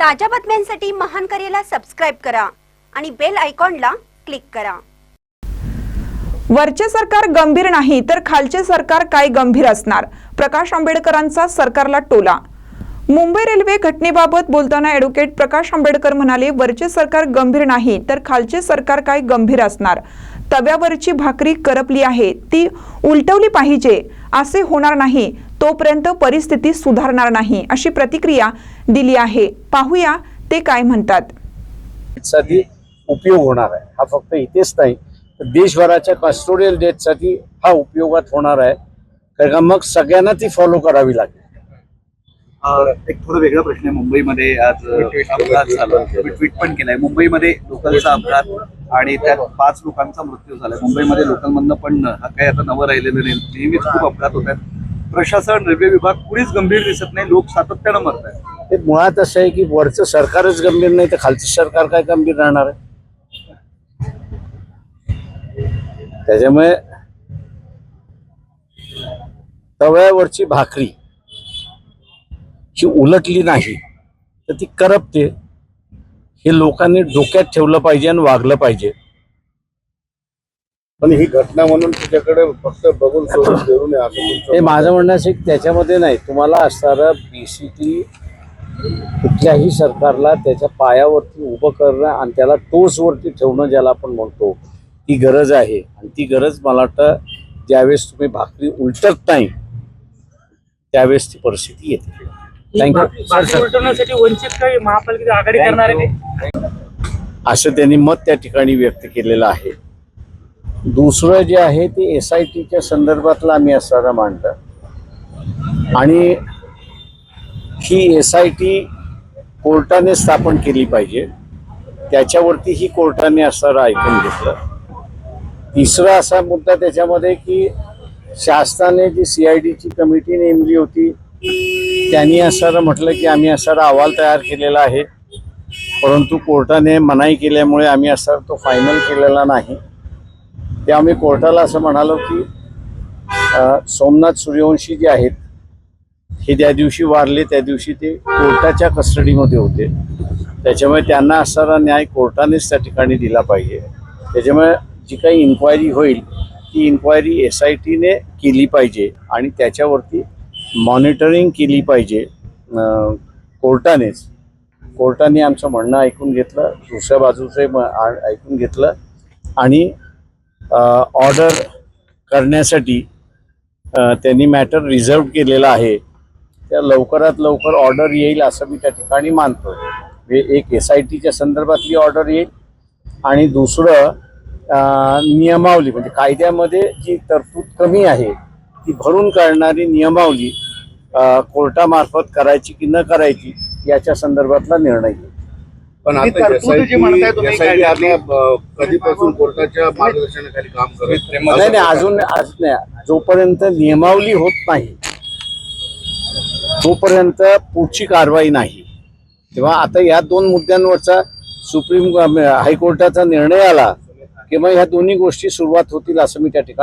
ताज्या बातम्यांसाठी महान करेला सबस्क्राईब करा आणि बेल आयकॉनला क्लिक करा. वरचे सरकार गंभीर नाही तर खालचे सरकार काय गंभीर असणार? प्रकाश आंबेडकरांचा सरकारला टोला. मुंबई रेल्वे घटनेबाबत बोलताना ॲडव्होकेट प्रकाश आंबेडकर म्हणाले वरचे सरकार गंभीर नाही तर खालचे सरकार काय गंभीर असणार? तव्यावरची भाकरी करपली आहे ती उलटवली पाहिजे असे होणार नाही. तोपर्यंत परिस्थिती सुधारणार नाही अशी प्रतिक्रिया दिली आहे. पाहूया ते काय म्हणतात. साठी उपयोग होणार आहे. हा फक्त इथेच नाही तर देशभराच्या कस्टोडियल डेटसाठी हा उपयोगात होणार आहे. कारण का मग सगळ्यांना ती फॉलो करावी लागेल. एक थोडा वेगळा प्रश्न आहे. मुंबईमध्ये आज अपघात झाला. ट्विट पण केलाय. मुंबईमध्ये लोकलचा अपघात आणि त्यात पाच लोकांचा मृत्यू झालाय. मुंबईमध्ये लोकलमधनं पण हा काही आता नवं राहिलेलं नाही. नेहमीच खूप अपघात होत आहेत प्रशासन रेल्वे विभाग कुणीच गंभीर दिसत नाही लोक सातत्यानं मरत आहेत. ते मुळात असं आहे की वरचं सरकारच गंभीर नाही तर खालचं सरकार काय गंभीर राहणार आहे? त्याच्यामुळे तव्यावरची भाकरी ही उलटली नाही तर ती करपते. हे लोकांनी डोक्यात ठेवलं पाहिजे आणि वागलं पाहिजे. पण ही घटना म्हणून तुझ्याकडे फक्त बघून सोडून देऊ नये असं तुमचं हे माझं म्हणणं असं की त्याच्यामध्ये नाही तुम्हाला असणारं बेसिकली कुठल्याही सरकारला त्याच्या पायावरती उभं करणं आणि त्याला टोचवरती ठेवणं ज्याला आपण म्हणतो ती गरज आहे. आणि ती गरज मला वाटतं ज्यावेळेस तुम्ही भाकरी उलटत नाही त्यावेळेस ती परिस्थिती येते. थँक्यू भाकरी उलटवण्यासाठी वंचित काही महापालिकेची आघाडी करणार आहे ते? असं त्यांनी मत त्या ठिकाणी व्यक्त केलेलं आहे. दुसरं जे आहे ते एस आय टीच्या संदर्भातलं आम्ही असणारा मांडलं. आणि ही एस आय टी कोर्टाने स्थापन केली पाहिजे. त्याच्यावरती ही कोर्टाने असणारं ऐकून घेतलं. तिसरा असा मुद्दा त्याच्यामध्ये की शासनाने जी सी आय डीची कमिटी नेमली होती त्यांनी असणारं म्हटलं की आम्ही असणारा अहवाल तयार केलेला आहे. परंतु कोर्टाने मनाई केल्यामुळे आम्ही असा तो फायनल केलेला नाही. ते आम्ही कोर्टाला असं म्हणालो की सोमनाथ सूर्यवंशी जे आहेत हे ज्या दिवशी वारले त्या दिवशी ते कोर्टाच्या कस्टडीमध्ये होते. त्याच्यामुळे त्यांना असणारा न्याय कोर्टानेच त्या ठिकाणी दिला पाहिजे. त्याच्यामुळे जी काही इन्क्वायरी होईल ती इन्क्वायरी एस आय टीने केली पाहिजे आणि त्याच्यावरती मॉनिटरिंग केली पाहिजे कोर्टानेच. कोर्टाने आमचं म्हणणं ऐकून घेतलं दुसऱ्या बाजूचं म- ऐकून घेतलं आणि ऑर्डर करण्यासाठी त्यांनी मॅटर रिझर्व केलेला आहे. त्या लवकरात लवकर ऑर्डर येईल असं मी त्या ठिकाणी मानतो हे म्हणजे एक एस आय टीच्या संदर्भातली ऑर्डर येईल आणि दुसरं नियमावली म्हणजे कायद्यामध्ये जी तरतूद कमी आहे ती भरून काढणारी नियमावली कोर्टामार्फत करायची की न करायची याच्या संदर्भातला निर्णय येईल पण ही आता कधीपासून कोर्टाच्या मार्गदर्शनाखाली काम करत नाही नाही अजून आज नाही. जोपर्यंत नियमावली होत नाही तोपर्यंत पुढची कारवाई नाही. तेव्हा आता या दोन मुद्द्यांवरचा सुप्रीम हायकोर्टाचा निर्णय आला की मग ह्या दोन्ही गोष्टी सुरुवात होतील असं मी त्या ठिकाणी